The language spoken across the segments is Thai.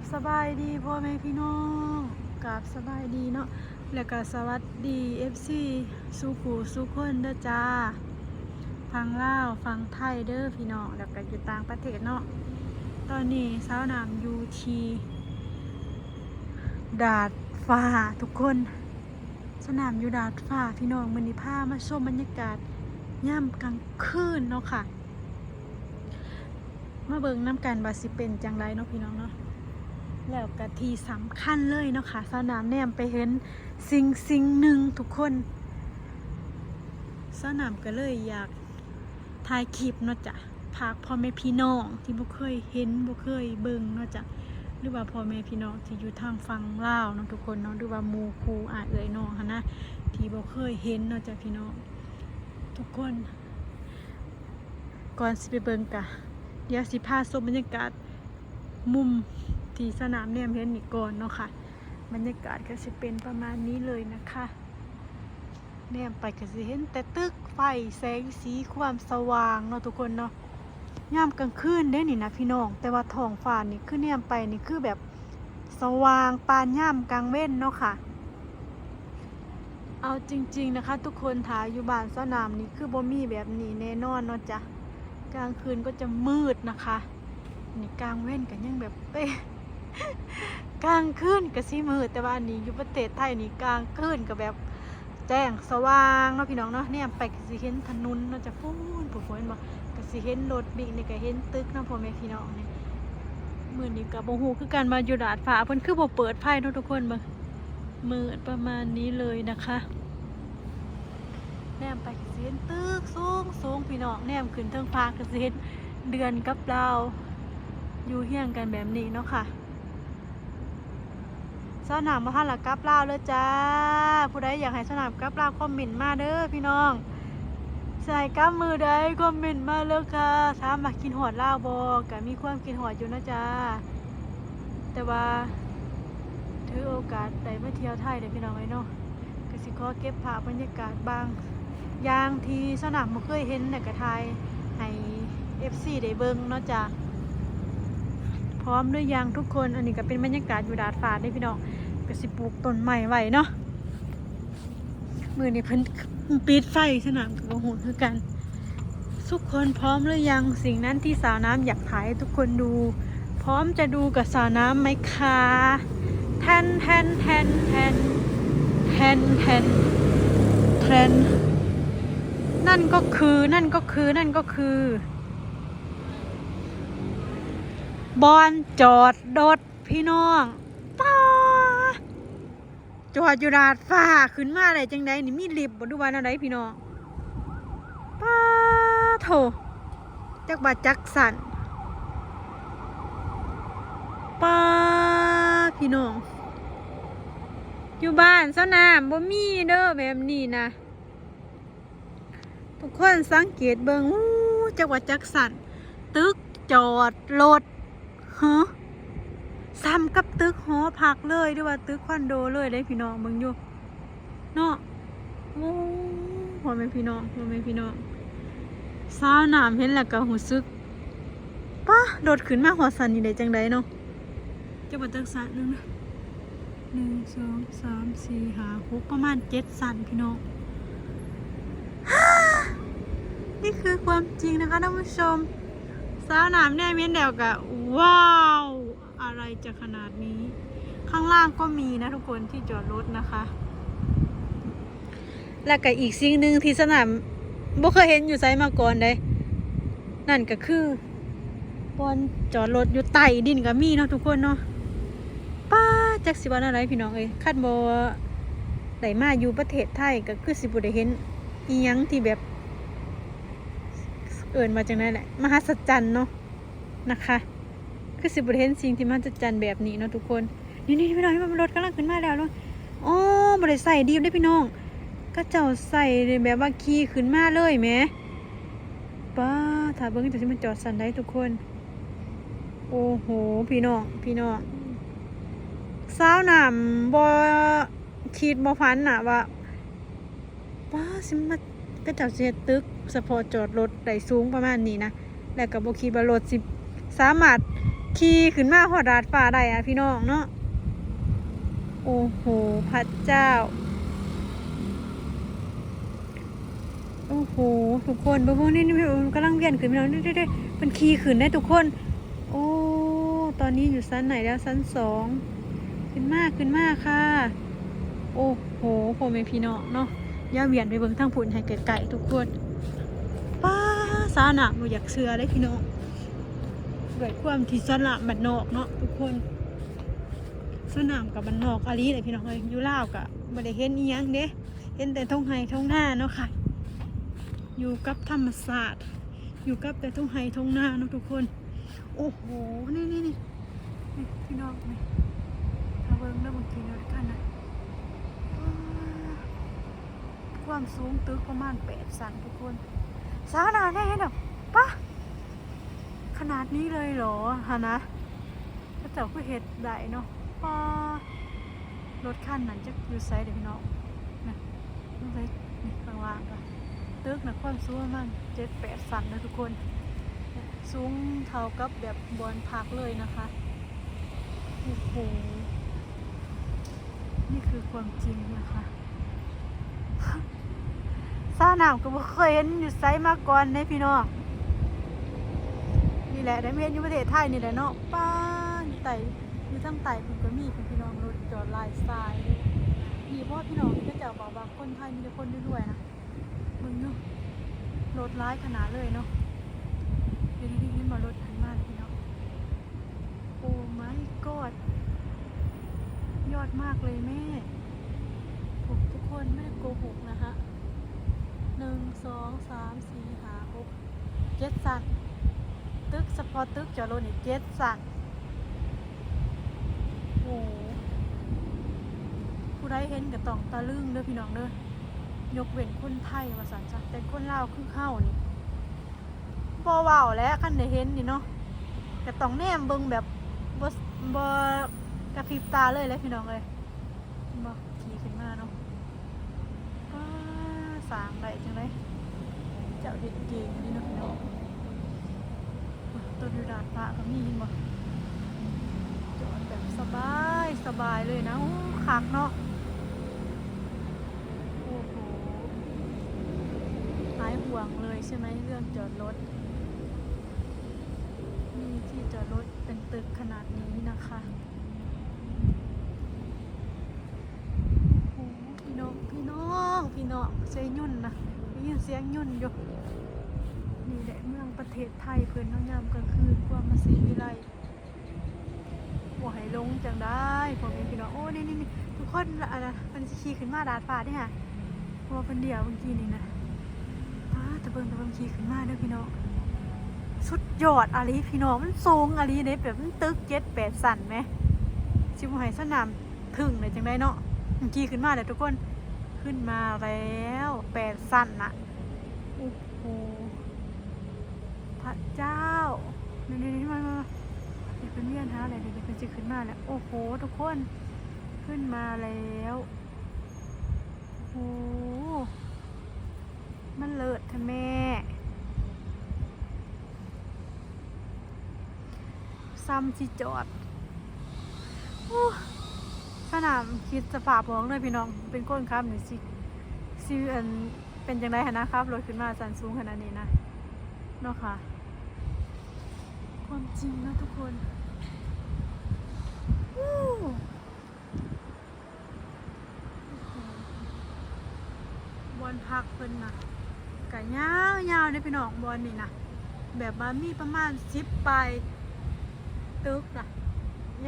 บสบายดีพ่อแม่พี่น้องกราบสบายดีเนาะแล้วก็สวัสดี FC สุขูสุขคนเด้อจ้าฟังลาวฟังไทยเด้อพี่น้องแล้วก็อยู่ต่างประเทศเนาะตอนนี้สาวนามยูทีดาดฟ้าทุกคน สนามยูดาดฟ้าพี่น้องมันนี้พามาชมบรรยากาศย่ำกลางคืนเนาะค่ะมาเบิ่งน้ำกันว่าสิเป็นจังไรเนาะพี่น้องเนาะ แล้วกะทีสำคัญเลยเนาะค่ะสนามแนมไปเห็นสิ่งสิ่งหนึ่งทุกคน สนามก็เลยอยากถ่ายคลิปเนาะจ้ะพากพ่อแม่พี่น้องที่บ่เคยเห็นบ่เคยเบิ่งเนาะจ้ะหรือว่าพ่อแม่พี่น้องที่อยู่ทางฝั่งลาเนาะทุกคนเนาะหรือว่ามูคูอาเอ๋ยน้องนะที่บ่เคยเห็นเนาะจ้ะพี่น้องทุกคน ก่อนสิไปเบิ่งกะเดี๋ยวสิพาชมบรรยากาศมุม ที่สนามแนมเห็นนี่ก่อนเนาะค่ะบรรยากาศก็จะเป็นประมาณนี้เลยนะคะแนมไปก็จะเห็นแต่ตึกไฟแสงสีความสว่างเนาะทุกคนเนาะยามกลางคืนได้นี่นะพี่น้อง แต่ว่าท้องฟ้านี่คือแนมไปนี่คือแบบสว่างปานย่ามกลางเว้นเนาะค่ะ เอาจริง ๆนะคะ ทุกคนถ่ายอยู่บ้านสนามนี่คือบ่มีแบบนี้แน่นอนเนาะจ้ะกลางคืนก็จะมืดนะคะ นี่กลางเว้นกันยังแบบเป๊ะ กลางคืนก็สิมืดแต่ว่าอันนี้อยู่ประเทศไทยนี่กลางคืนก็แบบแจ้งสว่างเนาะพี่น้องเนาะเนี่ยไปกสิเห็นถนนเนาะจะฟูนผู้คนบ่ก็สิเห็นรถบิ๊กนี่ก็เห็นตึกเนาะพ่อแม่พี่น้องเนี่ยมือนี้ก็บ่ฮู้คือกันมาอยู่ดาดฟ้าเพิ่นคือบ่เปิดไฟเนาะทุกคนเบิ่งมืดประมาณนี้เลยนะคะแนมไปกสิเห็นตึกสูงสูงพี่น้องแนมขึ้นเทิงฟ้ากสิเห็นเดือนกับดาอยู่เฮียงกันแบบนี้เนาะค่ะ สนามมาทันละกลับลาวเลยจ้า ผู้ใดอยากให้สนามกลับลาวคอมเมนต์มาเด้อพี่น้อง ใส่กำมือใดคอมเมนต์มาเลยค่ะถามมากินหอดลาวบอก็มีความกินหอดอยู่นะจ้า แต่ว่าถือโอกาสได้มาเที่ยวไทยเด้อพี่น้องไอ้เนาะก็สิขอเก็บภาพบรรยากาศบางอย่างที่สนามบ่เคยเห็นในกระทายให้ FC ได้เบิ่งเนาะจ้ะพร้อมหรือยังทุกคน อันนี้ก็เป็นบรรยากาศอยู่ดาดฟ้าเด้พี่น้อง ก็สิปลูกต้นไม้ไว้เนาะมือนี้เพิ่นปิดไฟสนามก็บ่ฮู้คือกัน ทุกคนพร้อมหรือยังสิ่งนั้นที่สาวน้ำอยากถ่ายให้ทุกคนดู พร้อมจะดูกับสาวน้ำไหมคะแทนแทนแทนแทนแทนแทนแทนนั่นก็คือนั่นก็คือนั่นก็คือบอลจอดรถพี่น้อง จอดอยู่ดาดฟ้าขึ้นมาได้จังไดนี่มีลิฟต์บ่ดูว่าแนวใดพี่น้องป้าโถจักบาจักสันป้าพี่น้องอยู่บ้านเจ้าน้ำบ่มีเด้อแบบนี้นะทุกคนสังเกตเบิงอู้จักว่าจักสันตึกจอดรถฮะ ซ้ำกับตึกหอพักเลยหรือว่าตึกคอนโดเลยได้พี่น้องเบิ่งอยู่เนาะโอ้พ่อแม่พี่น้องพ่อแม่พี่น้องสาวน้ำเห็นแล้วก็หูซึกป้ารถขึ้นมาหัวสันนี่ได้จังไดเนาะจักว่าจักสันนึงนะหนึ่งสองสามสี่ห้าหกประมาณเจ็ดสันพี่น้องนี่คือความจริงนะคะท่านผู้ชมสาวหนามเนี่ยเมียนเดวกะว้าว อะไรจะขนาดนี้ ข้างล่างก็มีนะทุกคนที่จอดรถนะคะ แล้วก็อีกสิ่งหนึ่งที่สนามบ่เคยเห็นอยู่ไซมาก่อนเลยนั่นก็คือบอนจอดรถอยู่ใต้ดินก็มีเนาะทุกคนเนาะป้าจักสิวันอะไรพี่น้องเอ้ยคาดบอได้มาอยู่ประเทศไทยก็คือสิบุได้เห็นอีหยังที่แบบ เอินมาจากนั้นแหละ มหัศจรรย์เนาะนะคะ คือสิบุได้เห็นสิ่งที่มหัศจรรย์แบบนี้เนาะทุกคน นี่นี่พี่น้องมันรถกำลังขึ้นมาแล้วเนาะอ๋อบริใส่ดีได้พี่น้อง ก็เจ้าใส่แบบว่าขี่ขึ้นมาเลยแหมป้าถ้าเบิ้งจะสิมันจอดสันได้ทุกคน โอ้โห พี่น้อง พี่น้องสาวหนามบอคิดบอพันน่ะว่าว้าสิมาก็จะเสียตึกสปอร์ตจอดรถได้สูงประมาณนี้นะ แล้วก็บอคิดว่ารถสิสามารถ ขี่ขึ้นมาหอดดาดฟ้าได้อะพี่น้องเนาะโอ้โหพระเจ้า โอ้โหทุกคนเบิ่งๆนี่นี่กำลังเวียนขึ้นพี่น้องนี่ๆๆมันขี่ขึ้นได้ทุกคน โอ้ตอนนี้อยู่ชั้นไหนแล้วชั้นสองขึ้นมากขึ้นมากค่ะ โอ้โหพ่อแม่พี่น้องเนาะย่าเวียนไปเบิ่งทางผุนให้ไกลๆทุกคนป้าสาหนักหนูอยากเชื่อเลยพี่น้อง ด้วยความที่สนามบันนอกเนาะทุกคนสนามกับบันนอกอาลีเลยพี่น้องเอ้ยอยู่ลาวกะบ่ได้เห็นอีหยังเด้เห็นแต่ท้องไห้ทงหน้าเนาะค่ะ อยู่กับธรรมศาสตร์อยู่กับแต่ท้องไห้ทงหน้าเนาะทุกคน โอ้โหนี่นี่นี่พี่น้องนี่ถ้าเบิ่งแล้วบางทีรถคันนะว้าวความสูงตึกประมาณแปดสันทุกคนสาหนาได้เห็นแบบปะ ขนาดนี้เลยเหรอฮะนะพระเจ้าก็เห็ดได้เนาะปารถคันนั้นจะอยู่ไซด์เดี๋ยวพี่น้องนะต้องไปนี่ข้างล่างก่อนตึกนะความสูงมันเจ็ดแปดสันนะทุกคน สูงเท่ากับแบบบอนพักเลยนะคะโอ้โหนี่คือความจริงนะคะซ่าหนามก็บ่เคยเห็นอยู่ไซมาก่อนในพี่น้อง นี่แหละได้มาเห็นอยู่ประเทศไทยนี่แหละเนาะป้านไต่อยู่ทั้งไต่เพิ่นก็มีเพิ่นพี่น้องรถจอดลายทรายเลยนี่เพราะว่าพี่น้องก็จะบอกว่าคนไทยมีแต่คนรวยๆนะมึงเนาะรถร้ายขนาดเลยเนาะเดี๋ยวนี้ขึ้นมารถทันมากพี่น้องโอ้ my god ยอดมากเลยแม่ถูกทุกคนไม่ได้โกหกนะคะหนึ่งสองสามสี่ห้าหกเจ็ดสันตึก สปอร์ตตึกจอดรถนี่เจ็ดสันโอ้ผู้ใดเห็นกับต้องตะลึงเด้อพี่น้องเด้อยกเว้นคนไทยว่าสันจ้ะแต่คนลาวคือเข้านี่บอว้าวแล้วคันได้เห็นนี่เนาะแต่ต้องแนมเบิ่งแบบบ่บ่กระพริบตาเลยแหล้วพี่น้องเลยบ่ขี่ขึ้นมาเนาะว้าสางได้จังไดเจ้าเด็ดเก่งนี่เนาะพี่น้อง ต้นยูดาดฟ้าก็มีเห็นบ่จอดแบบสบายสบายเลยนะโอ้คักเนาะโอ้โหหายห่วงเลยใช่ไหมเรื่องจอดรถมีที่จอดรถเป็นตึกขนาดนี้นะคะโอ้พี่น้องพี่น้องพี่น้องเสียงยุ่นนะได้ยินเสียงยุ่นอยู่ นี่แหละเมืองประเทศไทยเพื่อนน้องยามกลางคืนกว่ามาสีวิไลบ่ให้ลงจังได้ผมเองพี่น้องโอ้นี่นี่นี่ทุกคนละอะไรมันจะขี่ขึ้นมาดาดฟ้าได้ค่ะเพราะว่าเป็นเดียวเมื่อกี้นี่นะอ้าตะเบิงตะเบิงขี่ขึ้นมาเด้อพี่น้องสุดยอดอาลีพี่น้องมันสูงอาลีเด้แบบมันตึกเจ็ดแปดสั่นไหมชิมหายสนามถึงเลยจังได้เนาะเมื่อกี้ขึ้นมาเลยทุกคนขึ้นมาแล้วแปดสั่นนะโอ้โห พระเจ้านี่นี่นี่มามามาเดี๋ยวเป็นเวียนหาอะไรเดี๋ยวเป็นจะขึ้นมาแล้ว โอ้โห ทุกคนขึ้นมาแล้วโอ้โหมันเลิศท่ะแม่ซ้ำที่จอดอู้สนามคิดจะฝาบอกเลยพี่น้อง เป็นก้นครับหรือสิซิอันเป็นจังไดหนนะครับรถขึ้นมาสันสูงขนาดนี้นะ เนาะค่ะ ความจริงนะทุกคนอู้บอลพักเพิ่นนะกะยาวยาวเลยพี่น้องบอลนี่นะแบบว่ามีประมาณสิบปลายตึกอะ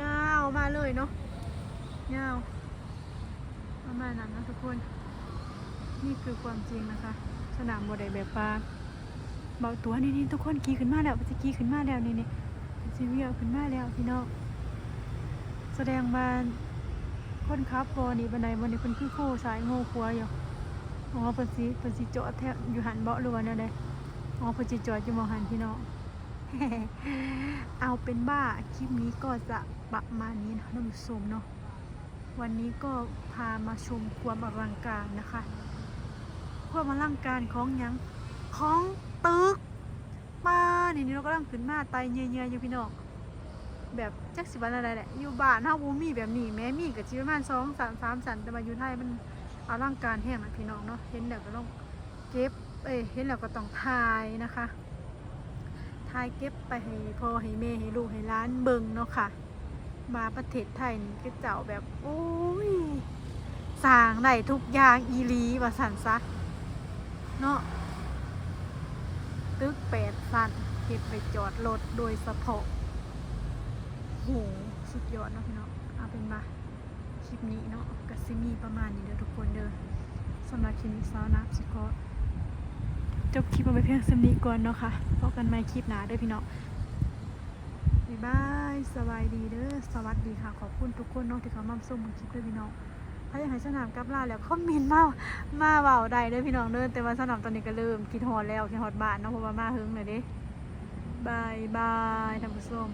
ยาวมาเลยเนาะยาวประมาณนั้นนะทุกคน นี่คือความจริงนะคะ สนามบไดแบบปลา เบาตัวนี่นี่ทุกคนขี่ขึ้นมาแล้วจะขี่ขึ้นมาแล้วนี่นี่จะเวียขึ้นมาแล้วพี่น้องแสดงมาคนขับบอนี่บันไดบนนี้เป็นคือโค้สายโง่ครัวอยู่อ๋อเพิ่นสิเพิ่นสิจอดแทบอยู่หันเบาะรือว่าแนวใดอ๋อเพิ่นสิจอดอยู่มองหันพี่น้องเอาเป็นบ้าคลิปนี้ก็จะประมาณนี้นะท่านผู้ชมเนาะวันนี้ก็พามาชมความอลังการนะคะ ความอลังการของยังของ ตึกป้านี่นี่เรากำลังขึ้นมาไตเยื่อยๆอยู่พี่น้องแบบจักสิวันอะไรแหละอยู่บ้านเฮาบ่มีแบบนี้แม้มีก็สิประมาณ2 3 3สันแต่ว่าอยู่ไทยมันอลังการแฮงนะพี่น้องเนาะเห็นแล้วก็ต้องเก็บเอ้ยเห็นแล้วก็ต้องถ่ายนะคะถ่ายเก็บไปให้พ่อให้แม่ให้ลูกให้ล้านเบิ่งเนาะค่ะ มาประเทศไทยนี่ก็เจ้าแบบโอ้ยสร้างได้ทุกอย่างอีหลีว่าสันซะเนาะ ตึกแปดสันเก็บไปจอดรถโดยเฉพาะโหสุดยอดเนาะพี่เนาะเอาเป็นมาคลิปนี้เนาะกัซิมีประมาณนี้เด้อทุกคนเด้อสำหรับคลิปนี้ซาวนับสิก็จบคลิปมาไปเพียงสำนี้ก่อนเนาะค่ะพบกันใหม่คลิปหน้าเด้อพี่เนาะบ๊ายบายสบายดีเด้อสวัสดีค่ะ ขอบคุณทุกคนเน้องที่เขามาส่งมาคลิปด้วยพี่เน้อง ถ้าอยากให้สนามกลับลาแล้วคอมเมนต์มามาเบาได้เด้อพี่น้องเด้อแต่ว่าสนามตอนนี้ก็เริ่มคิดฮอดแล้วคิดฮอดบ้านเนาะเพราะว่ามาหึงเลยเด้บายบายท่านผู้ชม